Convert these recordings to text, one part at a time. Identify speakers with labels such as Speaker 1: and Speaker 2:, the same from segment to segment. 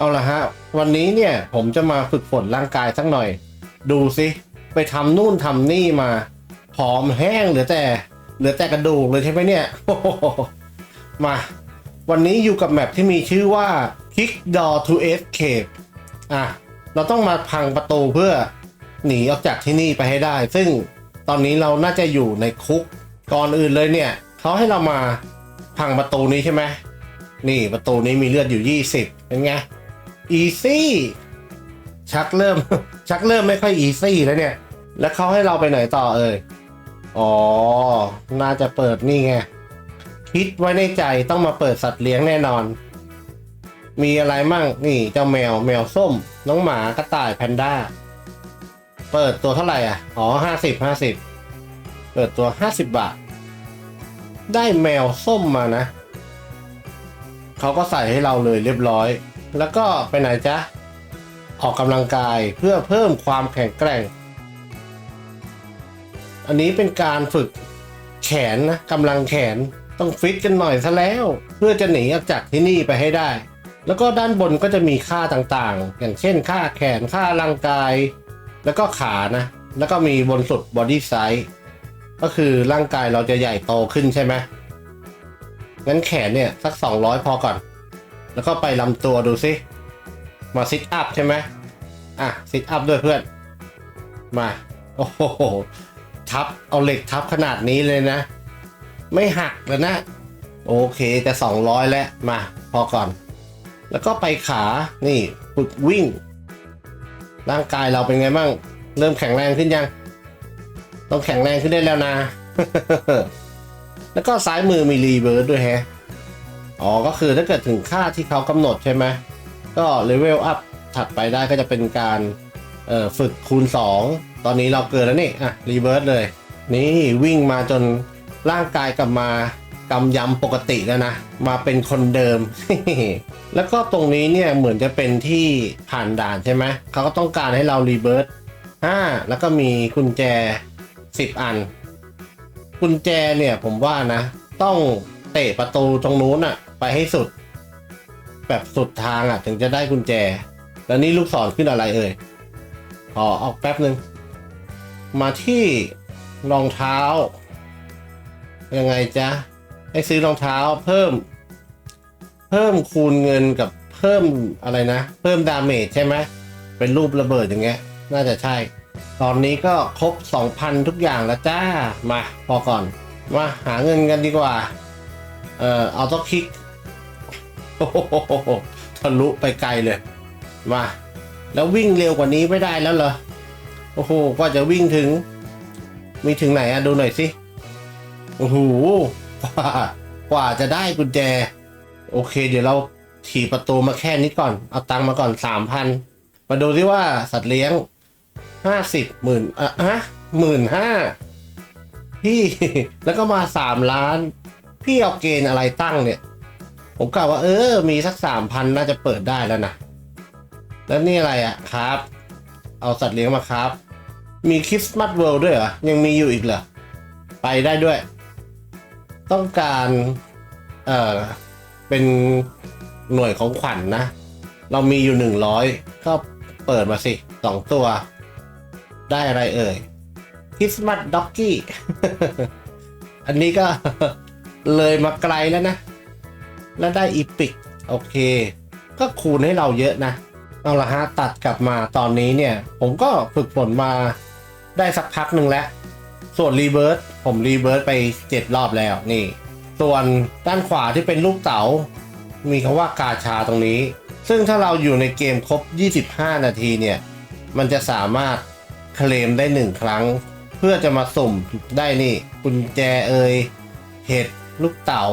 Speaker 1: เอาละฮะ วันนี้เนี่ยผมจะมาฝึกฝนร่างกายสักหน่อย ดูสิ ไปทำนู่นทำนี่มาผอมแห้งเหลือแต่เหลือแต่กระดูกเลยใช่ไหมเนี่ยมา วันนี้อยู่กับแมปที่มีชื่อว่า Kick Door to Escape อะ เราต้องมาพังประตูเพื่อหนีออกจากที่นี่ไปให้ได้ ซึ่งตอนนี้เราน่าจะอยู่ในคุกก่อนอื่นเลยเนี่ยเขาให้เรามาพังประตูนี้ใช่ไหมนี่ประตูนี้มีเลือดอยู่ 20เป็นไง อีซี่ชักเริ่ม ชักเริ่มไม่ค่อยอีซี่แล้วเนี่ย แล้วเขาให้เราไปไหนต่อเอ่ยอ๋อ น่าจะเปิดนี่ไง คิดไว้ในใจต้องมาเปิดสัตว์เลี้ยงแน่นอน มีอะไรมั่งนี่เจ้าแมวแมวส้ม น้องหมากระต่ายแพนด้า เปิดตัวเท่าไหร่อะ อ๋อห้าสิบห้าสิบเปิดตัวห้าสิบบาท ได้แมวส้มมานะ เขาก็ใส่ให้เราเลยเรียบร้อย แล้วก็ไปไหนจ๊ะ ออกกำลังกายเพื่อเพิ่มความแข็งแกร่ง อันนี้เป็นการฝึกแขนนะกำลังแขนต้องฟิตกันหน่อยซะแล้ว เพื่อจะหนีออกจากที่นี่ไปให้ได้ แล้วก็ด้านบนก็จะมีค่าต่างๆ อย่างเช่นค่าแขนค่าร่างกาย แล้วก็ขานะ แล้วก็มีบนสุดบอดี้ไซส์ก็คือร่างกายเราจะใหญ่โตขึ้นใช่ไหมงั้นแขนเนี่ย สัก 200 พอก่อน แล้วก็ไปลำตัวดูสิมาซิทอัพใช่ไหมอะซิทอัพด้วยเพื่อน มา โอ้โห ทับ เอาเหล็กทับขนาดนี้เลยนะ ไม่หักเลยนะ โอเคจะ200 แล้ว มา พอก่อน แล้วก็ไปขา นี่ฝึกวิ่ง ร่างกายเราเป็นไงบ้าง เริ่มแข็งแรงขึ้นยัง ต้องแข็งแรงขึ้นได้แล้วนะ แล้วก็ซ้ายมือมีรีเวิร์สด้วยแฮะ อ๋อก็คือถ้าเกิดถึงค่าที่เขากำหนดใช่ไหมก็เลเวลอัพถัดไปได้ก็จะเป็นการเอ่อฝึกคูณ 2 ตอนนี้เราเกินแล้วนี่อะรีเวิร์สเลย นี่วิ่งมาจนร่างกายกลับมากำยำปกติแล้วนะ มาเป็นคนเดิม แล้วก็ตรงนี้เนี่ยเหมือนจะเป็นที่ผ่านด่านใช่ไหมเขาก็ต้องการให้เรารีเวิร์สห้าแล้วก็มีกุญแจ 10 อัน กุญแจเนี่ยผมว่านะ ต้องเตะประตูตรงนู้นอะ ไปให้สุด แบบสุดทางอะถึงจะได้กุญแจ แล้วนี่ลูกศรขึ้นอะไรเอ่ยขอออกแป๊บหนึ่งมาที่รองเท้า ยังไงจ๊ะ ให้ซื้อรองเท้าเพิ่ม เพิ่มคูณเงินกับเพิ่มอะไรนะ เพิ่มดาเมจใช่ไหมเป็นรูประเบิดอย่างเงี้ย น่าจะใช่ ตอนนี้ก็ครบ 2,000 ทุกอย่างแล้วจ้า มา พอก่อน มาหาเงินกันดีกว่า เอ่อเอาต้องคลิก ทะลุไปไกลเลย มา แล้ววิ่งเร็วกว่านี้ไม่ได้แล้วเหรอ โอ้โหกว่าจะวิ่งถึง มีถึงไหนอะดูหน่อยสิ โอ้โหกว่ากว่าจะได้กุญแจ โอเค เดี๋ยวเราถีบประตูมาแค่นี้ก่อน เอาตังค์มาก่อนสามพัน มาดูที่ว่าสัตว์เลี้ยงห้าสิบหมื่นอะฮะหมื่นห้าพี่ แล้วก็มาสามล้าน พี่เอาเกณฑ์อะไรตั้งเนี่ย ผมกล่าวว่าเออ มีสักสามพันน่าจะเปิดได้แล้วนะ แล้วนี่อะไรอะครับ เอาสัตว์เลี้ยงมาครับ มีคริสต์มาสเวิลด์ด้วยเหรอ ยังมีอยู่อีกเหรอ ไปได้ด้วย ต้องการ เอ่อ เป็นหน่วยของขวัญนนะ เรามีอยู่หนึ่งร้อยก็เปิดมาสิสองตัว ได้อะไรเอ่ยคริสต์มาสด็อกกี้ อันนี้ก็เลยมาไกลแล้วนะ แล้วได้อีพิกโอเค ก็คูณให้เราเยอะนะ เอาละฮะ ตัดกลับมาตอนนี้เนี่ย ผมก็ฝึกฝนมาได้สักพักหนึ่งแล้ว ส่วนรีเบิร์ผมรีเบิร์ไป 7 รอบแล้วนี่ ส่วนด้านขวาที่เป็นลูกเต๋า มีคำว่ากาชาตรงนี้ ซึ่งถ้าเราอยู่ในเกมครบ 25 นาทีเนี่ย มันจะสามารถเคลมได้ 1 ครั้ง เพื่อจะมาสุ่มได้นี่กุญแจเอยเห็ดลูกเต๋า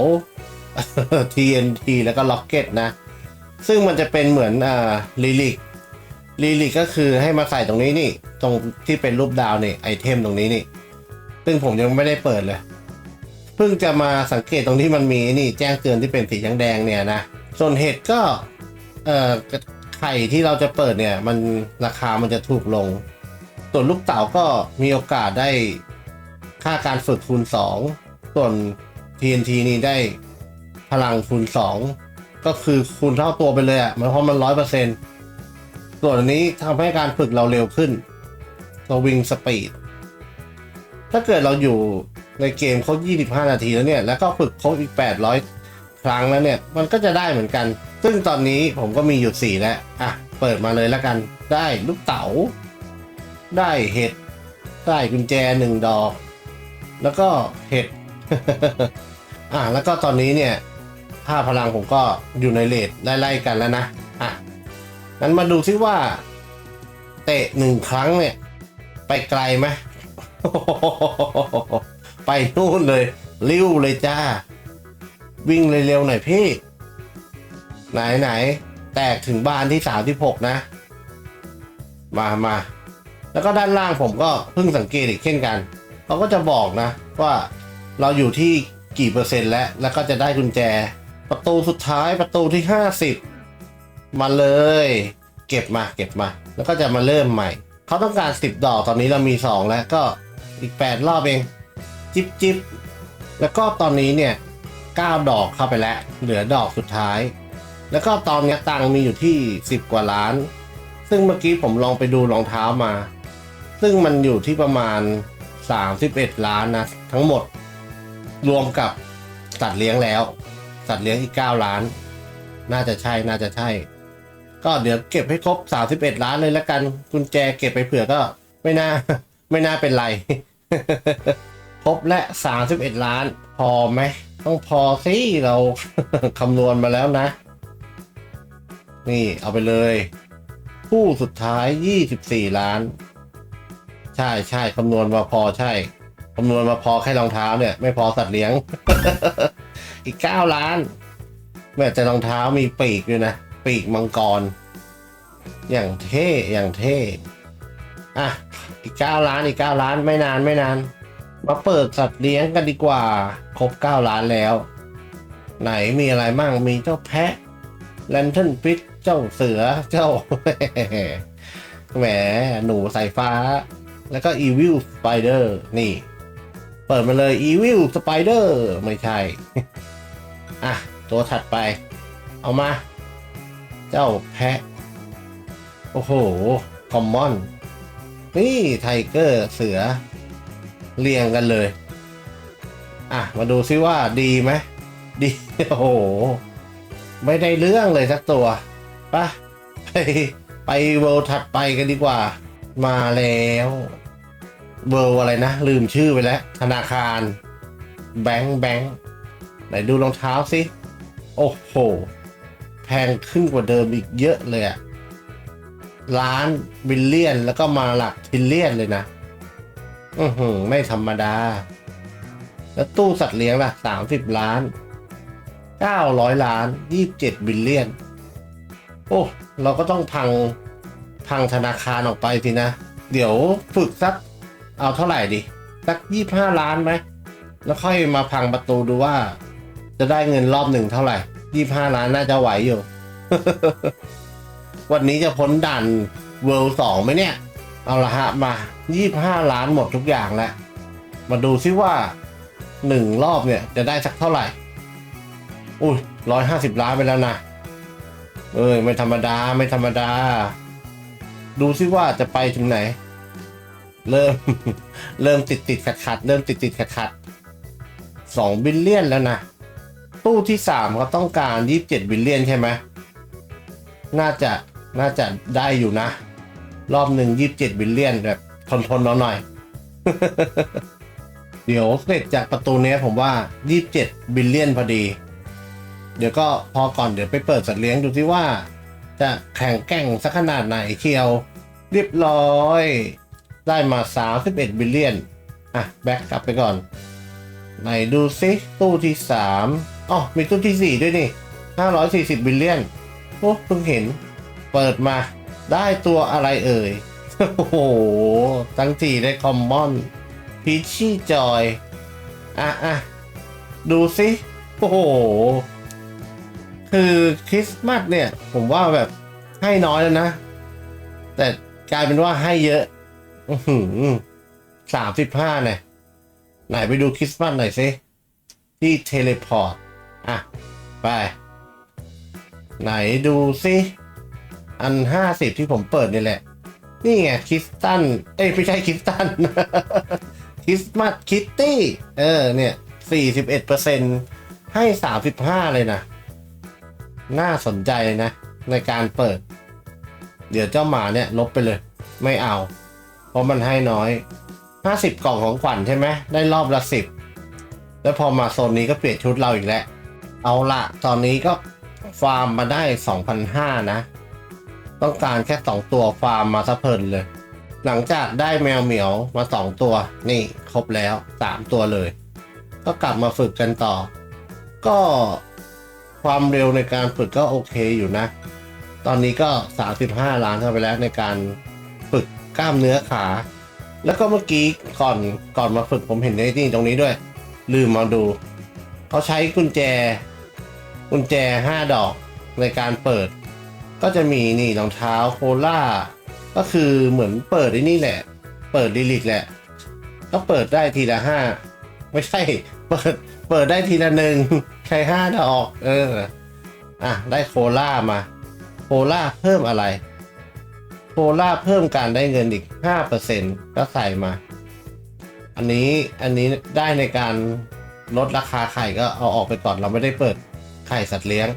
Speaker 1: TNT แล้วก็ล็อกเก็ตนะ ซึ่งมันจะเป็นเหมือนอ่าลิลิกลิลิกก็คือให้มาใส่ตรงนี้นี่ ตรงที่เป็นรูปดาวนี่ไอเทมตรงนี้นี่ ซึ่งผมยังไม่ได้เปิดเลย เพิ่งจะมาสังเกตตรงที่มันมีนี่แจ้งเตือนที่เป็นสีแดงเนี่ยนะ ส่วนเห็ดก็เอ่อไข่ที่เราจะเปิดเนี่ย มันราคามันจะถูกลง ส่วนลูกเต๋าก็มีโอกาสได้ค่าการฝึกคูณ 2 ส่วน TNT นี่ได้ พลังคูณ2ก็ก็คือคูณเท่าตัวไปเลยอะ่ะหมายความมันร้อยเปอร์เซ็นส่วนอันนี้ทำให้การฝึกเราเร็วขึ้นสวิงสปีดถ้าเกิดเราอยู่ในเกมครบ25 นาทีแล้วเนี่ย แล้วก็ฝึกครบอีก 800 ครั้งแล้วเนี่ย มันก็จะได้เหมือนกัน ซึ่งตอนนี้ผมก็มีอยู่ 4 แล้ว อะ เปิดมาเลยแล้วกัน ได้ลูกเต๋า ได้เห็ด ได้กุญแจหนึ่งดอก แล้วก็เห็ด อะ แล้วก็ตอนนี้เนี่ย ค่าพลังผมก็อยู่ในเลทไล่ๆกันแล้วนะ อะ งั้นมาดูซิว่า เตะหนึ่งครั้งเนี่ย ไปไกลไหม ไปนู่นเลย ริ้วเลยจ้า วิ่งเร็วๆหน่อยพี่ ไหนไหน แตกถึงบ้านที่สามที่หกนะ มามา แล้วก็ด้านล่างผมก็เพิ่งสังเกตอีกเช่นกัน เขาก็จะบอกนะ ว่าเราอยู่ที่กี่เปอร์เซ็นต์แล้ว แล้วก็จะได้กุญแจ ประตูสุดท้ายประตูที่ห้าสิบมาเลย เก็บมาเก็บมา แล้วก็จะมาเริ่มใหม่ เขาต้องการสิบดอกตอนนี้เรามีสองแล้วก็อีกแปดรอบเอง จิบจิบแล้วก็ตอนนี้เนี่ยเก้าดอกเข้าไปแล้ว เหลือดอกสุดท้าย แล้วก็ตอนนี้ตังค์มีอยู่ที่สิบกว่าล้าน ซึ่งเมื่อกี้ผมลองไปดูรองเท้ามา ซึ่งมันอยู่ที่ประมาณ31ล้านนะทั้งหมด รวมกับสัตว์เลี้ยงแล้ว สัตว์เลี้ยงอีก 9 ล้าน น่าจะใช่น่าจะใช่ ก็เดี๋ยวเก็บให้ครบ 31 ล้านเลยละกัน กุญแจเก็บไปเผื่อก็ไม่น่า ไม่น่าเป็นไร ครบและ 31 ล้าน พอไหม ต้องพอสิเราคำนวณมาแล้วนะ นี่เอาไปเลย คู่สุดท้าย 24 ล้าน ใช่ใช่คำนวณมาพอใช่คำนวณมาพอแค่รองเท้าเนี่ย ไม่พอสัตว์เลี้ยง อีก 9 ล้านแม้แต่รองเท้ามีปีกด้วยนะ ปีกมังกร อย่างเท่อย่างเท่อะอีก 9 ล้านอีก 9 ล้านไม่นานไม่นาน มาเปิดสัตว์เลี้ยงกันดีกว่า ครบ 9 ล้านแล้ว ไหนมีอะไรมั่งมีเจ้าแพะแลนเทิลฟิชเจ้าเสือเจ้าแหมหนูสายฟ้า แล้วก็ Evil Spider นี่ เปิดมาเลย Evil Spider ไม่ใช่ อะ ตัวถัดไป เอามา เจ้าแพะ โอ้โห คอมมอน นี่ไทเกอร์เสือ เรียงกันเลย อะ มาดูซิว่าดีไหม ดี โอ้โห ไม่ได้เรื่องเลยสักตัวปะไปไปเวลด์ถัดไปกันดีกว่า มาแล้วเวลด์อะไรนะ ลืมชื่อไปแล้ว ธนาคาร แบงค์แบงค์ ไหนดูรองเท้าสิ โอ้โห แพงขึ้นกว่าเดิมอีกเยอะเลยอะล้านบิลเลียนแล้วก็มาหลักทิลเลียนเลยนะ อือหือ ไม่ธรรมดา แล้วตู้สัตว์เลี้ยงล่ะสามสิบล้านเก้าร้อยล้านยี่สิบเจ็ดบิลเลียน โอ้ เราก็ต้องพังพังธนาคารออกไปสินะ เดี๋ยวฝึกสัก เอาเท่าไหร่ดิ สักยี่ห้าล้านไหม แล้วค่อยมาพังประตูดูว่า จะได้เงินรอบหนึ่งเท่าไหร่ยี่ห้าล้านน่าจะไหวอยู่ วันนี้จะพ้นด่านเวิลด์สองไหมเนี่ย เอาละฮะมายี่ห้าล้านหมดทุกอย่างแล้ว มาดูซิว่าหนึ่งรอบเนี่ยจะได้สักเท่าไหร่ อุ้ยร้อยห้าสิบล้านไปแล้วนะ เอ้ย ไม่ธรรมดาไม่ธรรมดา ดูซิว่าจะไปถึงไหน เริ่ม เริ่มติดติดขัดขัดเริ่มติดติดขัดขัดสองบิลเลียนแล้วนะ ตู้ที่สามเขาต้องการยี่สิบเจ็ดบิลเลียนใช่ไหมน่าจะน่าจะได้อยู่นะ รอบหนึ่งยี่สิบเจ็ดบิลเลียนแบบทนทนๆหน่อย เดี๋ยวเสร็จจากประตูเนี้ยผมว่ายี่สิบเจ็ดบิลเลียนพอดี เดี๋ยวก็พอก่อนเดี๋ยวไปเปิดสัตว์เลี้ยงดูซิว่า จะแข่งแก่งสักขนาดไหนเชียว เรียบร้อย ได้มา31บิลเลียนอะ แบ็กกลับไปก่อน ไหนดูซิ ตู้ที่3 อ๋อมีตู้ที่ 4 ด้วยนี่ 540บิลเลียน โอ้เพิ่งเห็น เปิดมา ได้ตัวอะไรเอ่ย โอ้โห ทั้งทีได้คอมมอนพีชี่จอย อะอะดูซิโอ้โห คือคริสต์มาสเนี่ย ผมว่าแบบให้น้อยแล้วนะ แต่กลายเป็นว่าให้เยอะสามสิบห้าเนี่ย ไหนไปดูคริสต์มาสหน่อยสิ ที่เทเลพอร์ต อะ ไป ไหนดูสิอันห้าสิบที่ผมเปิดนี่แหละ นี่ไงคริสตัน เอ้ยไม่ใช่คริสตัน คริสต์มาสคิตตี้ เออ เนี่ยสี่สิบเอ็ดเปอร์เซ็นให้สามสิบห้าเลยนะ น่าสนใจนะ ในการเปิด เดี๋ยวเจ้าหมาเนี่ย ลบไปเลย ไม่เอา เพราะมันให้น้อยห้าสิบกล่องของขวัญใช่ไหม ได้รอบละสิบ แล้วพอมาโซนนี้ก็เปลี่ยนชุดเราอีกแล้ว เอาละตอนนี้ก็ฟาร์มมาได้สองพันะ ต้องการแค่สองตัวฟาร์มมาซะเพลินเลย หลังจากได้แมวเหมียวมาสองตัว นี่ครบแล้วสามตัวเลย ก็กลับมาฝึกกันต่อ ก็ความเร็วในการฝึกก็โอเคอยู่นะ ตอนนี้ก็ 35 ล้านเข้าไปแล้วในการฝึกกล้ามเนื้อขา แล้วก็เมื่อกี้ก่อนก่อนมาฝึกผมเห็นในนี่ตรงนี้ด้วย ลืมมาดู เขาใช้กุญแจ กุญแจ 5 ดอกในการเปิด ก็จะมีนี่รองเท้าโคล่า ก็คือเหมือนเปิดไอ้นี่แหละ เปิดลิลิกแหละ ก็เปิดได้ทีละห้าไม่ใช่ เปิด เปิดได้ทีละหนึ่งใช้ห้าดอก เออ อะ ได้โคล่ามา โคล่าเพิ่มอะไร โคล่าเพิ่มการได้เงินอีกห้าเปอร์เซ็นก็ใส่มา อันนี้ อันนี้ได้ในการลดราคาไข่ก็เอาออกไปก่อนเราไม่ได้เปิด ไข่สัตว์เลี้ยง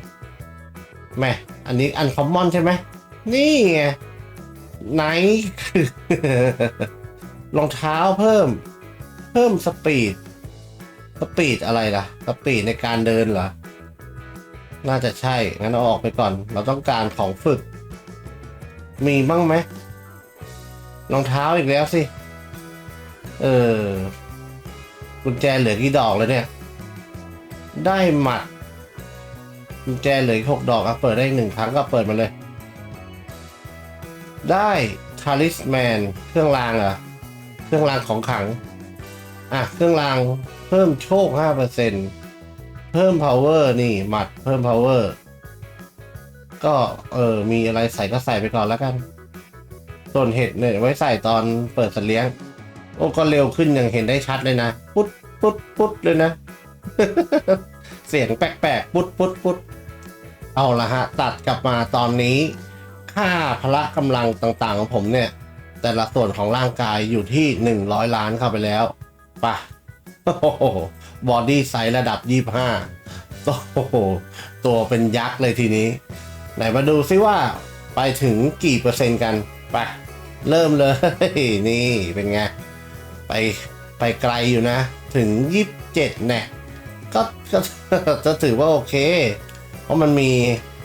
Speaker 1: แม่อันนี้อันคอมมอนใช่ไหม นี่ไงไหนรองเท้าเพิ่ม เพิ่มสปีด สปีดอะไรล่ะ สปีดในการเดินเหรอ น่าจะใช่ งั้นเอาออกไปก่อน เราต้องการของฝึก มีบ้างไหมรองเท้าอีกแล้วสิ เออ กุญแจเหลือกี่ดอกแล้วเนี่ย ได้หมัด กุญแจเหลืออีกหกดอกอะเปิดได้หนึ่งครั้งก็เปิดมาเลย ได้ทาริสแมนเครื่องรางเหรอเครื่องรางของขัง อะ เครื่องรางเพิ่มโชค5%เพิ่ม power นี่หมัดเพิ่ม power ก็เออมีอะไรใส่ก็ใส่ไปก่อนแล้วกัน ส่วนเห็ดเนี่ยไว้ใส่ตอนเปิดสัตว์เลี้ยง โอ้ก็เร็วขึ้นอย่างเห็นได้ชัดเลยนะ ปุ๊ดปุ๊ดปุ๊ดเลยนะ เสียงแปลกๆปุ๊ดปุ๊ดปุ๊ด เอาละฮะ ตัดกลับมาตอนนี้ ค่าพละกำลังต่างๆของผมเนี่ย แต่ละส่วนของร่างกายอยู่ที่ 100 ล้านเข้าไปแล้วไป่ะบอดี้ไซส์ระดับ 25โอ้โหตัวเป็นยักษ์เลยทีนี้ ไหนมาดูซิว่าไปถึงกี่เปอร์เซ็นต์กันไปเริ่มเลย นี่เป็นไง ไปไปไกลอยู่นะ ถึง 27เนี่ยก็ก็จะถือว่าโอเค ราะมันมี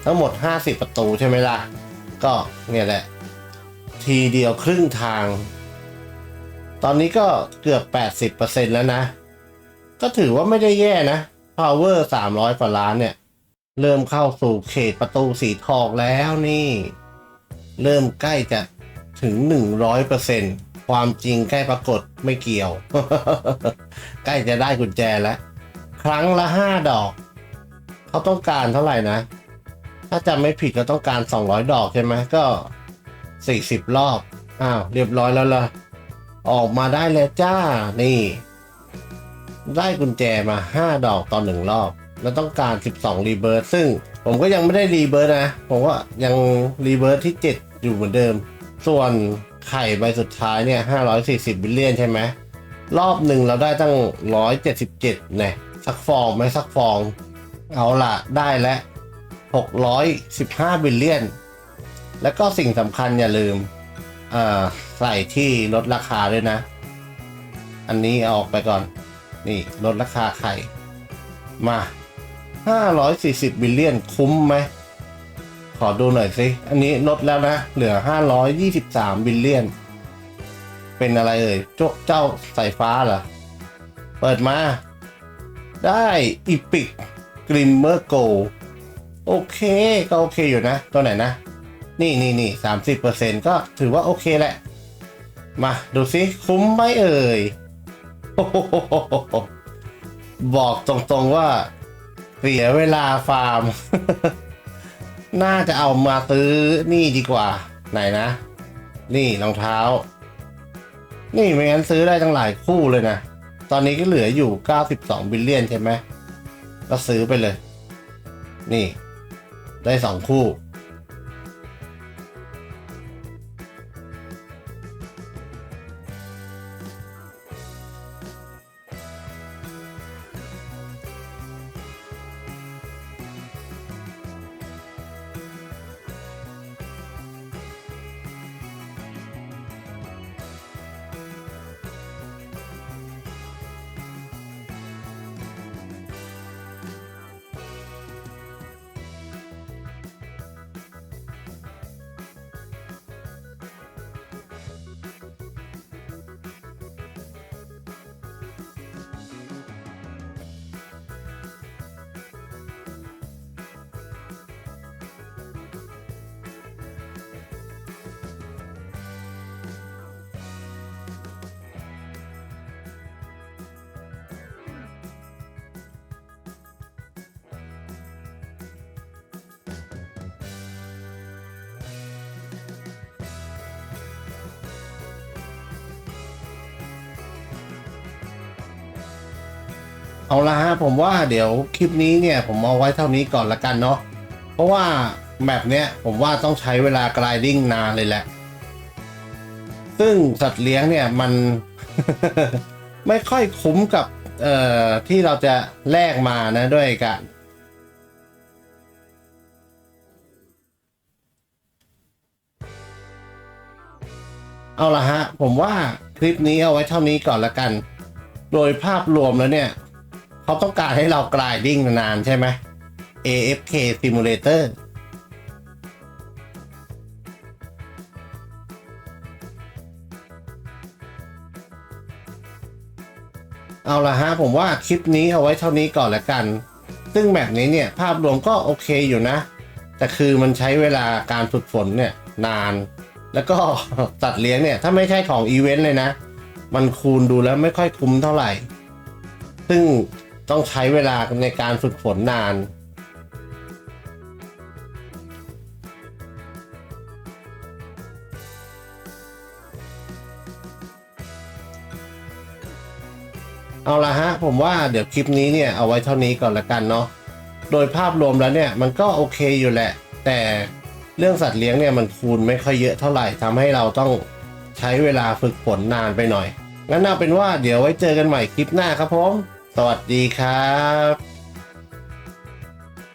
Speaker 1: ทั้งหมด 50 ประตูใช่ไหมล่ะ ก็เนี่ยแหละ ทีเดียวครึ่งทาง ตอนนี้ก็เกือบ 80%แล้วนะ ก็ถือว่าไม่ได้แย่นะ power 300กว่าล้านเนี่ย เริ่มเข้าสู่เขตประตูสีทองแล้วนี่ เริ่มใกล้จะถึง 100%ความจริงใกล้ปรากฏไม่เกี่ยว ใกล้จะได้กุญแจแล้ว ครั้งละ 5 ดอก เขาต้องการเท่าไหร่นะ ถ้าจำไม่ผิดก็ต้องการ 200 ดอกใช่ไหมก็ 40 รอบ อ้าว เรียบร้อยแล้วล่ะ ออกมาได้แล้วจ้า นี่ ได้กุญแจมา 5 ดอกต่อหนึ่งรอบ แล้วต้องการ 12 รีเบิร์ซึ่งผมก็ยังไม่ได้รีเบิร์นะ ผมว่ายังรีเบิร์ที่ 7 อยู่เหมือนเดิม ส่วนไข่ใบสุดท้ายเนี่ย 540 บิลเลียนใช่ไหมรอบหนึ่งเราได้ตั้ง 177เนี่ยสักฟองไหมสักฟอง เอาละได้แล้ว615บิลเลียน แล้วก็สิ่งสำคัญอย่าลืมใส่ที่ลดราคาด้วยนะ อันนี้เอาออกไปก่อน นี่ลดราคาไข่ มา 540บิลเลียนคุ้มไหม ขอดูหน่อยสิ อันนี้ลดแล้วนะ เหลือ 523บิลเลียน เป็นอะไรเอ่ยเจ้าเจ้าสายฟ้าเหรอ เปิดมา ได้อีพิก กริมเมอร์โกโอเคก็โอเคอยู่นะ ตัวไหนนะ นี่นี่นี่สามสิบเปอร์เซ็นก็ถือว่าโอเคแหละ มาดูสิคุ้มไหมเอ่ย บอกตรงๆว่า เสียเวลาฟาร์ม น่าจะเอามาซื้อนี่ดีกว่า ไหนนะ นี่รองเท้า นี่ไม่งั้นซื้อได้ตั้งหลายคู่เลยนะ ตอนนี้ก็เหลืออยู่ 92 บิลเลียนใช่ไหม ก็ซื้อไปเลย นี่ ได้สองคู่ เอาละฮะผมว่าเดี๋ยวคลิปนี้เนี่ยผมเอาไว้เท่านี้ก่อนละกันเนาะเพราะว่าแมปเนี้ยผมว่าต้องใช้เวลากรายดิ้งนานเลยแหละ ซึ่งสัตว์เลี้ยงเนี่ยมัน ไม่ค่อยคุ้มกับเอ่อที่เราจะแลกมานะด้วยกันเอาละฮะ ผมว่าคลิปนี้เอาไว้เท่านี้ก่อนละกัน โดยภาพรวมแล้วเนี่ย เขาต้องการให้เรากลายดิ้งนานใช่ไหม AFK Simulator เอาละฮะผมว่าคลิปนี้เอาไว้เท่านี้ก่อนละกัน ซึ่งแบบนี้เนี่ยภาพรวมก็โอเคอยู่นะ แต่คือมันใช้เวลาการฝึกฝนเนี่ยนาน แล้วก็สัตว์เลี้ยงเนี่ยถ้าไม่ใช่ของอีเวนต์เลยนะ มันคูณดูแล้วไม่ค่อยคุ้มเท่าไหร่ ซึ่ง ต้องใช้เวลาในการฝึกฝนนาน เอาละฮะ ผมว่าเดี๋ยวคลิปนี้เนี่ย เอาไว้เท่านี้ก่อนละกันเนาะโดยภาพรวมแล้วเนี่ย มันก็โอเคอยู่แหละ แต่เรื่องสัตว์เลี้ยงเนี่ยมันคูณไม่ค่อยเยอะเท่าไหร่ทำให้เราต้องใช้เวลาฝึกฝนนานไปหน่อย งั้นเอาเป็นว่าเดี๋ยวไว้เจอกันใหม่คลิปหน้าครับผม สวัสดีครับ